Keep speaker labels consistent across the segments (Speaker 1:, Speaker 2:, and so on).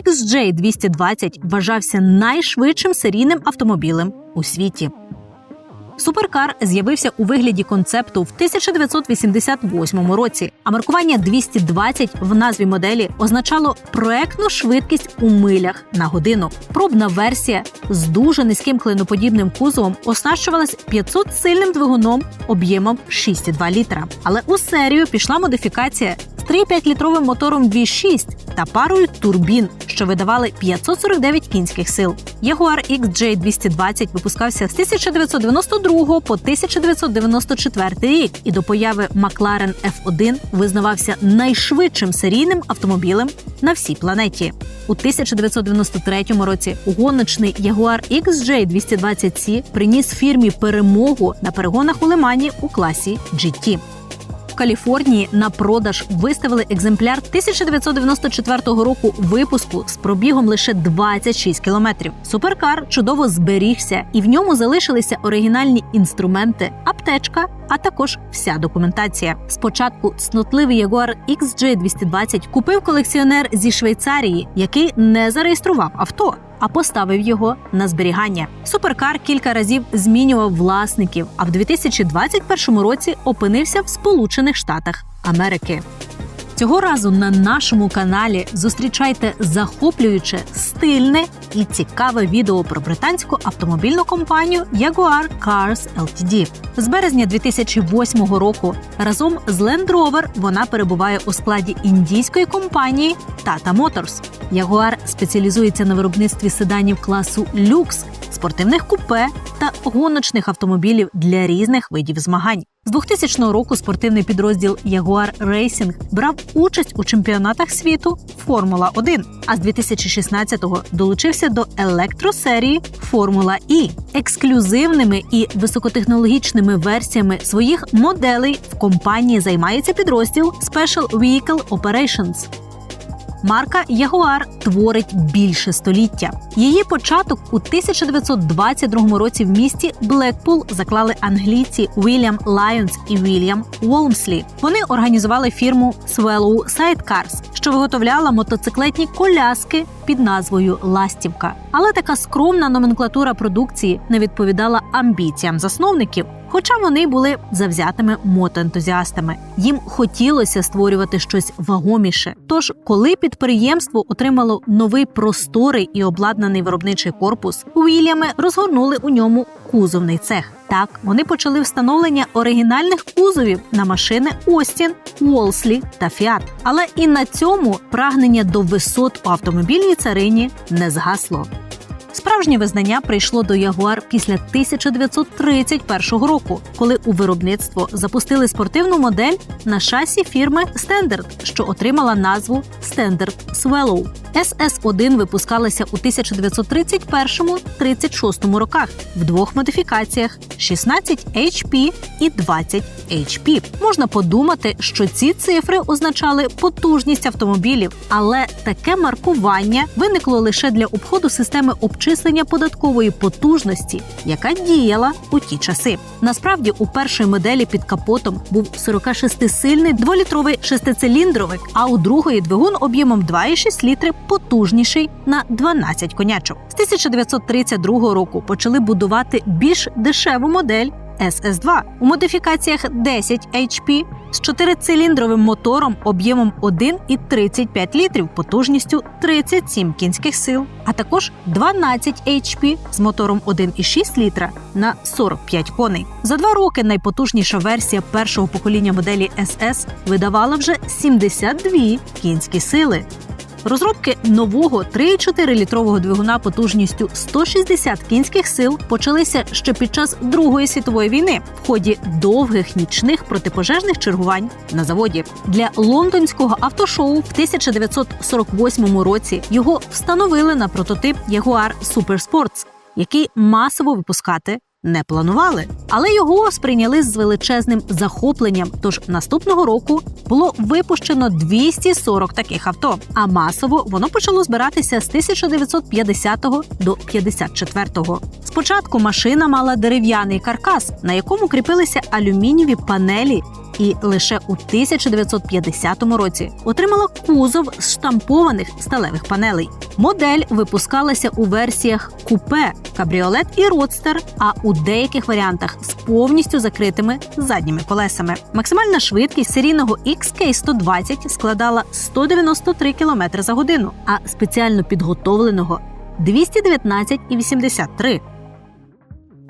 Speaker 1: XJ220 вважався найшвидшим серійним автомобілем у світі. Суперкар з'явився у вигляді концепту в 1988 році, а маркування 220 в назві моделі означало проектну швидкість у милях на годину. Пробна версія з дуже низьким клиноподібним кузовом оснащувалась 500 сильним двигуном об'ємом 6,2 літра. Але у серію пішла модифікація з 3,5-літровим мотором 2.6 та парою турбін, що видавали 549 кінських сил. Jaguar XJ220 випускався з 1992 по 1994 рік і до появи McLaren F1 визнавався найшвидшим серійним автомобілем на всій планеті. У 1993 році гоночний Jaguar XJ220C приніс фірмі перемогу на перегонах у Лимані у класі GT. Каліфорнії на продаж виставили екземпляр 1994 року випуску з пробігом лише 26 кілометрів. Суперкар чудово зберігся, і в ньому залишилися оригінальні інструменти, аптечка, а також вся документація. Спочатку цнотливий Jaguar XJ220 купив колекціонер зі Швейцарії, який не зареєстрував авто. А поставив його на зберігання. Суперкар кілька разів змінював власників, а в 2021 році опинився в Сполучених Штатах Америки. Цього разу на нашому каналі зустрічайте захоплююче, стильне і цікаве відео про британську автомобільну компанію Jaguar Cars Ltd. З березня 2008 року разом з Land Rover вона перебуває у складі індійської компанії Tata Motors. Jaguar спеціалізується на виробництві седанів класу люкс, спортивних купе та гоночних автомобілів для різних видів змагань. З 2000 року спортивний підрозділ Jaguar Racing брав участь у чемпіонатах світу Формула 1 а з 2016-го долучився до електросерії Формула І ексклюзивними і високотехнологічними версіями своїх моделей в компанії займається підрозділ Special Vehicle Operations. Марка Ягуар творить більше століття. Її початок у 1922 році в місті Блекпул заклали англійці Вільям Лайонс і Вільям Уолмслі. Вони організували фірму Swallow Sidecars, що виготовляла мотоциклетні коляски під назвою Ластівка. Але така скромна номенклатура продукції не відповідала амбіціям засновників. Хоча вони були завзятими мотоентузіастами. Їм хотілося створювати щось вагоміше. Тож, коли підприємство отримало новий просторий і обладнаний виробничий корпус, Уільями розгорнули у ньому кузовний цех. Так вони почали встановлення оригінальних кузовів на машини Остін, Уолслі та Фіат. Але і на цьому прагнення до висот у автомобільній царині не згасло. Справжнє визнання прийшло до Ягуар після 1931 року, коли у виробництво запустили спортивну модель на шасі фірми Standard, що отримала назву Standard Swallow. SS-1 випускалася у 1931-36 роках в двох модифікаціях: 16 HP і 20 HP. Можна подумати, що ці цифри означали потужність автомобілів, але таке маркування виникло лише для обходу системи обчислення податкової потужності, яка діяла у ті часи. Насправді, у першої моделі під капотом був 46-сильний дволітровий шестициліндровик, а у другої двигун об'ємом 2,6 літри потужніший на 12 конячок. З 1932 року почали будувати більш дешеву модель SS2 у модифікаціях 10 HP з чотирициліндровим мотором об'ємом 1,35 літрів потужністю 37 кінських сил, а також 12 HP з мотором 1,6 літра на 45 коней. За два роки найпотужніша версія першого покоління моделі SS видавала вже 72 кінські сили. Розробки нового 3,4 літрового двигуна потужністю 160 кінських сил почалися ще під час Другої світової війни в ході довгих нічних протипожежних чергувань на заводі. Для лондонського автошоу в 1948 році його встановили на прототип Jaguar Super Sports, який масово випускати не планували, але його сприйняли з величезним захопленням. Тож наступного року було випущено 240 таких авто. А масово воно почало збиратися з 1950 до 54-го. Спочатку машина мала дерев'яний каркас, на якому кріпилися алюмінієві панелі і лише у 1950 році отримала кузов з штампованих сталевих панелей. Модель випускалася у версіях купе, кабріолет і родстер, а у деяких варіантах з повністю закритими задніми колесами. Максимальна швидкість серійного XK120 складала 193 км за годину, а спеціально підготовленого 219,83.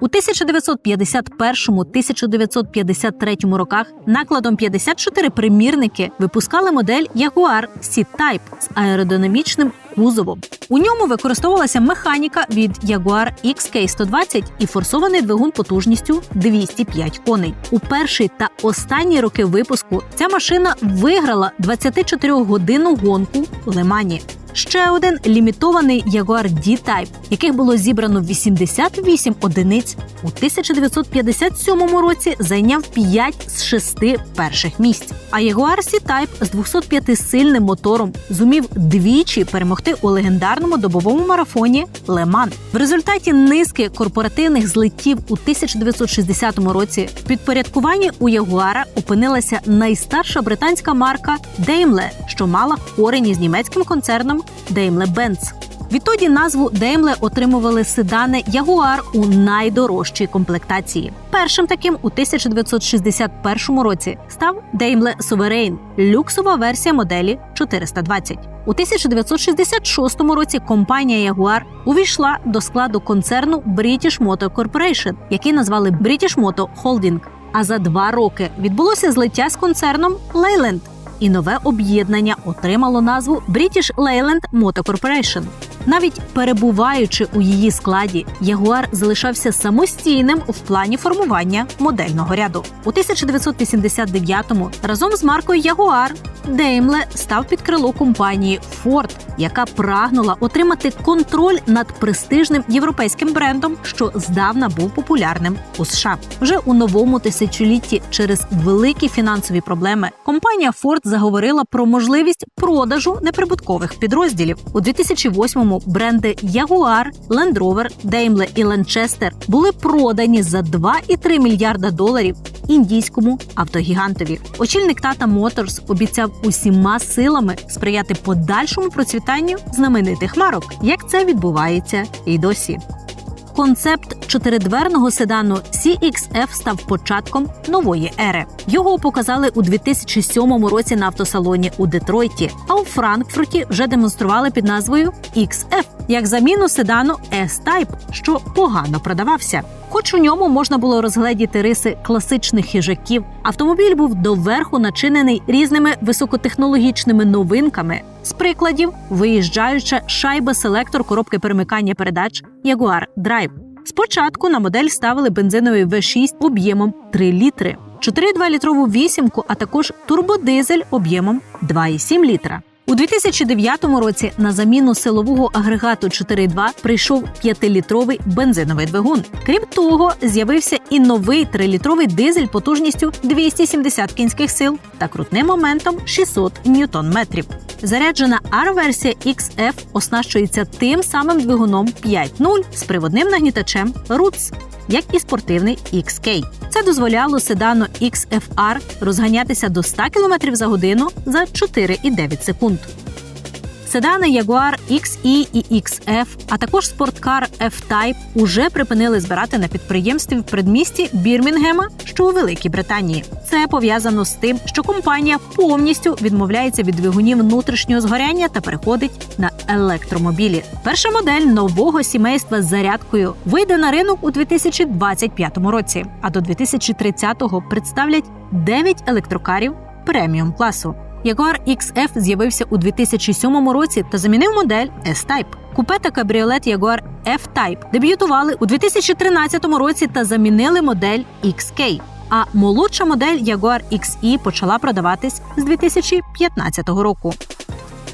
Speaker 1: У 1951-1953 роках накладом 54 примірники випускали модель Jaguar C-Type з аеродинамічним кузовом. У ньому використовувалася механіка від Jaguar XK120 і форсований двигун потужністю 205 коней. У перший та останні роки випуску ця машина виграла 24-годинну гонку в Лемані. Ще один лімітований Jaguar D-Type, яких було зібрано 88 одиниць, у 1957 році зайняв 5 з 6 перших місць. А Jaguar C-Type з 205-сильним мотором зумів двічі перемогти у легендарному добовому марафоні Леман. В результаті низки корпоративних злиттів у 1960 році в підпорядкуванні у Ягуара опинилася найстарша британська марка Daimler, що мала корені з німецьким концерном Daimler-Benz. Відтоді назву Daimler отримували седани Jaguar у найдорожчій комплектації. Першим таким у 1961 році став Daimler Sovereign – люксова версія моделі 420. У 1966 році компанія Jaguar увійшла до складу концерну British Motor Corporation, який назвали British Motor Holding. А за два роки відбулося злиття з концерном Leyland, і нове об'єднання отримало назву British Leyland Motor Corporation. Навіть перебуваючи у її складі, Ягуар залишався самостійним в плані формування модельного ряду. У 1989-му разом з маркою Ягуар Деймле став під крило компанії Ford, яка прагнула отримати контроль над престижним європейським брендом, що здавна був популярним у США. Вже у новому тисячолітті через великі фінансові проблеми компанія Ford заговорила про можливість продажу неприбуткових підрозділів у 2008-му бренди Jaguar, Land Rover, Daimler і Lanchester були продані за 2,3 мільярда доларів індійському автогігантові. Очільник Tata Motors обіцяв усіма силами сприяти подальшому процвітанню знаменитих марок, як це відбувається і досі. Концепт чотиридверного седану CXF став початком нової ери. Його показали у 2007 році на автосалоні у Детройті, а у Франкфурті вже демонстрували під назвою XF як заміну седану S-Type, що погано продавався. Хоч у ньому можна було розгледіти риси класичних хижаків, автомобіль був доверху начинений різними високотехнологічними новинками. З прикладів виїжджаюча шайба селектор коробки перемикання передач Jaguar Drive. Спочатку на модель ставили бензиновий V6 об'ємом 3 літри, 4,2 літрову вісімку, а також турбодизель об'ємом 2,7 літра. У 2009 році на заміну силового агрегату 4.2 прийшов 5-літровий бензиновий двигун. Крім того, з'явився і новий 3-літровий дизель потужністю 270 кінських сил та крутним моментом 600 ньютон-метрів. Заряджена R-версія XF оснащується тим самим двигуном 5.0 з приводним нагнітачем Roots, як і спортивний XK. Це дозволяло седану XFR розганятися до 100 км за годину за 4,9 секунд. Седани Jaguar XE і XF, а також спорткар F-Type уже припинили збирати на підприємстві в предмісті Бірмінгема, що у Великій Британії. Це пов'язано з тим, що компанія повністю відмовляється від двигунів внутрішнього згоряння та переходить на електромобілі. Перша модель нового сімейства з зарядкою вийде на ринок у 2025 році, а до 2030-го представлять 9 електрокарів преміум класу. Jaguar XF з'явився у 2007 році та замінив модель S-Type. Купе та кабріолет Jaguar F-Type дебютували у 2013 році та замінили модель XK. А молодша модель Jaguar XE почала продаватись з 2015 року.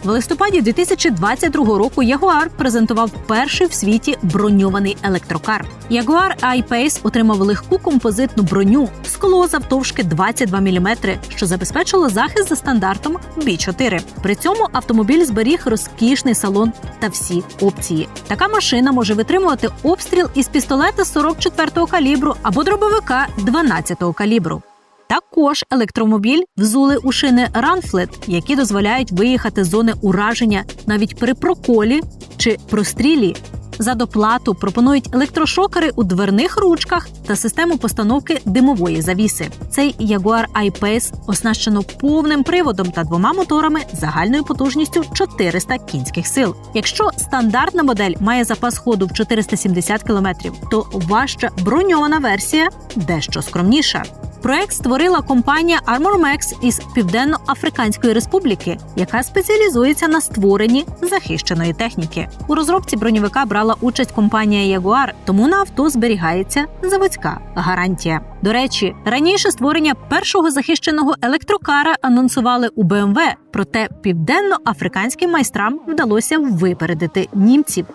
Speaker 1: В листопаді 2022 року Jaguar презентував перший в світі броньований електрокар. Jaguar I-Pace отримав легку композитну броню, скло завтовшки 22 мм, що забезпечило захист за стандартом B4. При цьому автомобіль зберіг розкішний салон та всі опції. Така машина може витримувати обстріл із пістолета 44-го калібру або дробовика 12-го калібру. Також електромобіль взули у шини Ранфлет, які дозволяють виїхати з зони ураження навіть при проколі чи прострілі. За доплату пропонують електрошокери у дверних ручках та систему постановки димової завіси. Цей Jaguar I-Pace оснащено повним приводом та двома моторами загальною потужністю 400 кінських сил. Якщо стандартна модель має запас ходу в 470 км, то важча броньована версія дещо скромніша. Проект створила компанія ArmorMax із Південно-Африканської Республіки, яка спеціалізується на створенні захищеної техніки. У розробці броньовика брала участь компанія Jaguar, тому на авто зберігається заводська гарантія. До речі, раніше створення першого захищеного електрокара анонсували у BMW, проте південно-африканським майстрам вдалося випередити німців.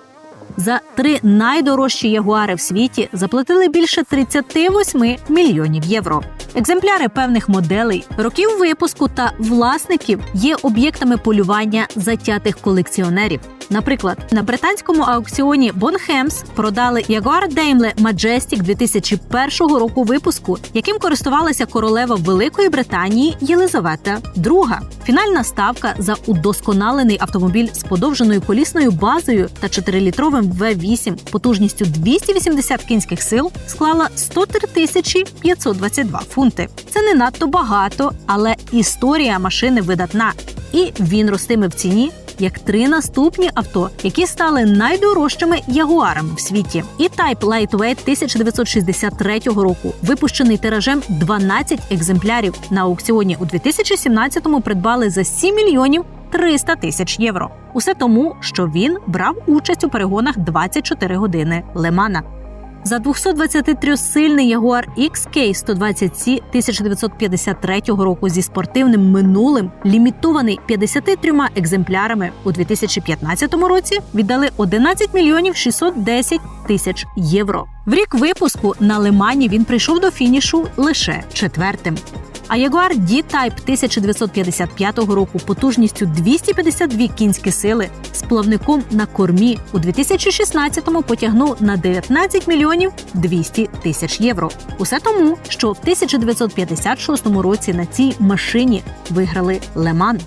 Speaker 1: За три найдорожчі ягуари в світі заплатили більше 38 мільйонів євро. Екземпляри певних моделей, років випуску та власників є об'єктами полювання затятих колекціонерів. Наприклад, на британському аукціоні Bonhams продали Jaguar Daimler Majestic 2001 року випуску, яким користувалася королева Великої Британії Єлизавета II. Фінальна ставка за удосконалений автомобіль з подовженою колісною базою та 4-літровим V8 потужністю 280 кінських сил склала 103 тисячі 522 фунти. Це не надто багато, але історія машини видатна, і він ростиме в ціні як три наступні авто, які стали найдорожчими ягуарами в світі. І Type Lightweight 1963 року, випущений тиражем 12 екземплярів на аукціоні у 2017-му придбали за 7 мільйонів 300 тисяч євро. Усе тому, що він брав участь у перегонах 24 години Лемана. За 223-сильний Jaguar XK 120C 1953 року зі спортивним минулим, лімітований 53 екземплярами у 2015 році, віддали 11 мільйонів 610 тисяч євро. В рік випуску на Лимані він прийшов до фінішу лише четвертим. А Jaguar D-Type 1955 року потужністю 252 кінські сили з плавником на кормі у 2016-му потягнув на 19 мільйонів 200 тисяч євро. Усе тому, що в 1956 році на цій машині виграли Леман.